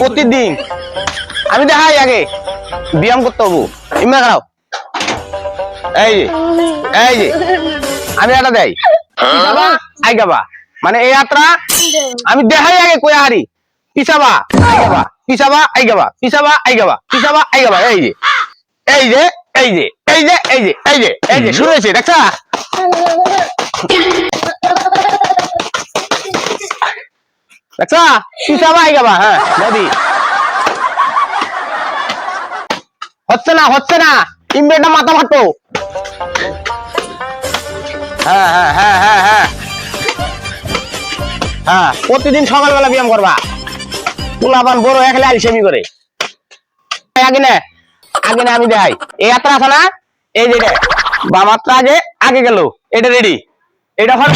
প্রতিদিন। আমি দেখাই আগে। ব্যায়াম করতে হব। ইমরা খাও। এই যে এই যে। আমি এটা দেই। আই গাবা। মানে এই যাত্রা আমি দেখাই আগে কই হারি পিছাবা আই গাবা। পিছাবা আই গাবা। পিছাবা আই গাবা। পিছাবা আই গাবা। এই যে। এই যে এই যে। এই যে এই যে। এই যে। এই যে। শুরু হয়েছে। দেখছা? দেখছা পিছাবা আই গাবা হ্যাঁ নদী হচ্ছে না হচ্ছে না। ইমরেটা মাথা ফাটো হ্যাঁ হ্যাঁ হ্যাঁ হ্যাঁ হ্যাঁ। হ্যাঁ প্রতিদিন সকালবেলা ব্যায়াম করবা। পোলাপান বড় একলে আলসেমি করে। আগে না আগে না আমি দেখাই। এই যাত্রা আছে না? এই যে বামাত্রা যে আগে গেল। এটা রেডি এটা হল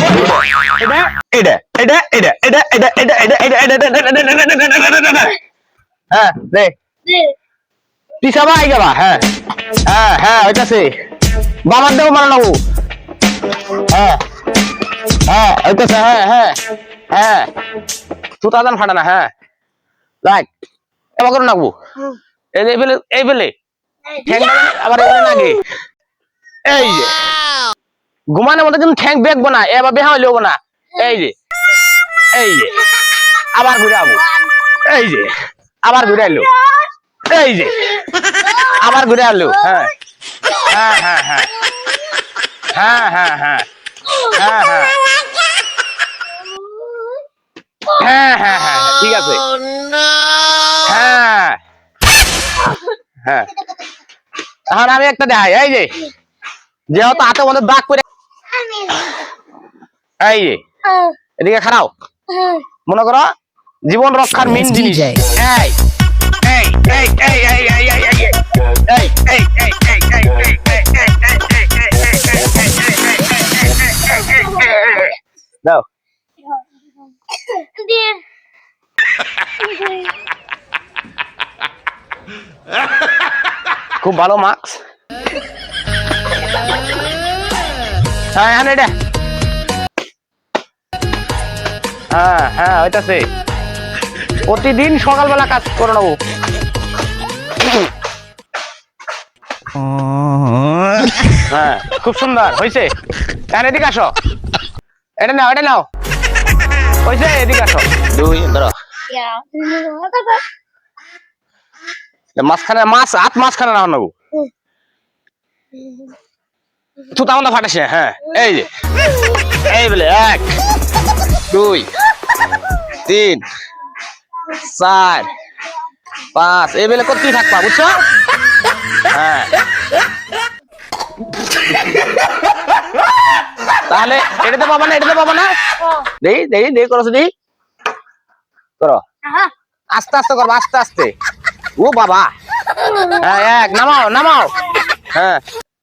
এটা এটা এটা এটা এটা এটা এটা এটা এটা এটা এটা এটা হ্যাঁ দেখ পিছাবা আই যাবা হ্যাঁ হ্যাঁ হ্যাঁ ওইটাছে বাবার দেবো মারা নেব হ্যাঁ হ্যাঁ ওইটাছে হ্যাঁ হ্যাঁ হ্যাঁ সুতা দান ফাটা না হ্যাঁ লাইক এবার করে নাকবো এই যে এই দান আবার এই বেলে নাগে এই যে ঘুমানোর মধ্যে কিন্তু ঠ্যাং বেগবো না এবার বেহা হইলেও না এই যে এই যে, আবার ঘুরে আবো। এই যে, আবার ঘুরে আইলো। এই যে, আবার ঘুরে আলো হ্যাঁ হ্যাঁ হ্যাঁ হ্যাঁ। হ্যাঁ হ্যাঁ হ্যাঁ। হ্যাঁ হ্যাঁ। হ্যাঁ হ্যাঁ ঠিক আছে। হ্যাঁ। হ্যাঁ। আমি একটা দেখাই। এই যে, যেহেতু হাতে মধ্যে দাগ করে এই যে এদিকে খারাপ মনে করো জীবন রক্ষার মেন জিনিস এই এই এই এই এই এই এই এই এই এই এই এই এই এই এই দাও খুব ভালো মার্কস হ্যাঁ হ্যাঁ এটা হ্যাঁ হ্যাঁ ওইটাছে প্রতিদিন সকালবেলা কাজ করে নেব। হ্যাঁ খুব সুন্দর হয়েছে হ্যাঁ এদিকে আসো। এটা নাও এটা নাও। হয়েছে এদিকে আসো। দুই ধরো। মাঝখানে মাছ হাত মাঝখানে রাখো নেব তুই ফাটাস না, হ্যাঁ এই যে। এই বলে এক দুই। তিন, চার, পাঁচ। এই বেলে করতেই থাকবা, বুঝছ? হ্যাঁ। তাহলে এটাতে পাবা না এটাতে পাবা না? দেই দেখি দেখি করো দেখি করো। আস্তে আস্তে করব, আস্তে আস্তে। ও বাবা। হ্যাঁ এক, নামাও নামাও। হ্যাঁ।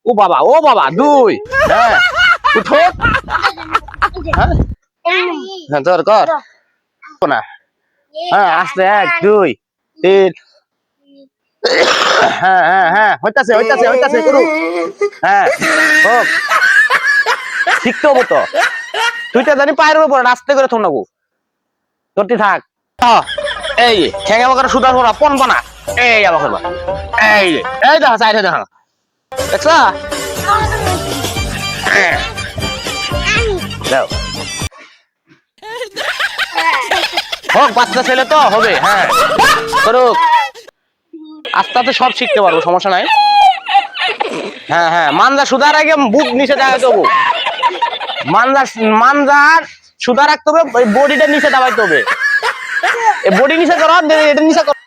ও বাবা ও বাবা, দুই। হ্যাঁ। উঠো। হ্যাঁ। হ্যাঁ তোর কর। না। হ্যাঁ আস্তে এক দুই তিন। হ্যাঁ হ্যাঁ হ্যাঁ হইতাছে হইতাছে হইতাছে করু হ্যাঁ হোক। শিখতে হব তো তুই তো জানি পায়ের উপর আস্তে করে থম নাকু তোরটি থাক। এই সুদার পন বনা। এই আবার করবা। এই এই দেখো সাইড দেখো। দেখছ। দাও হোক বাচ্চা ছেলে তো, হবে হ্যাঁ। করুক। আস্তে আস্তে সব শিখতে পারব, সমস্যা নাই। হ্যাঁ হ্যাঁ মানজা সুদার আগে বুক নিচে দাঁড়াতে হবে মানজা মানজার সুদা রাখতে হবে বডিটা নিচে দাবাইতে হবে। বডি নিচে করো এটা নিচে করো।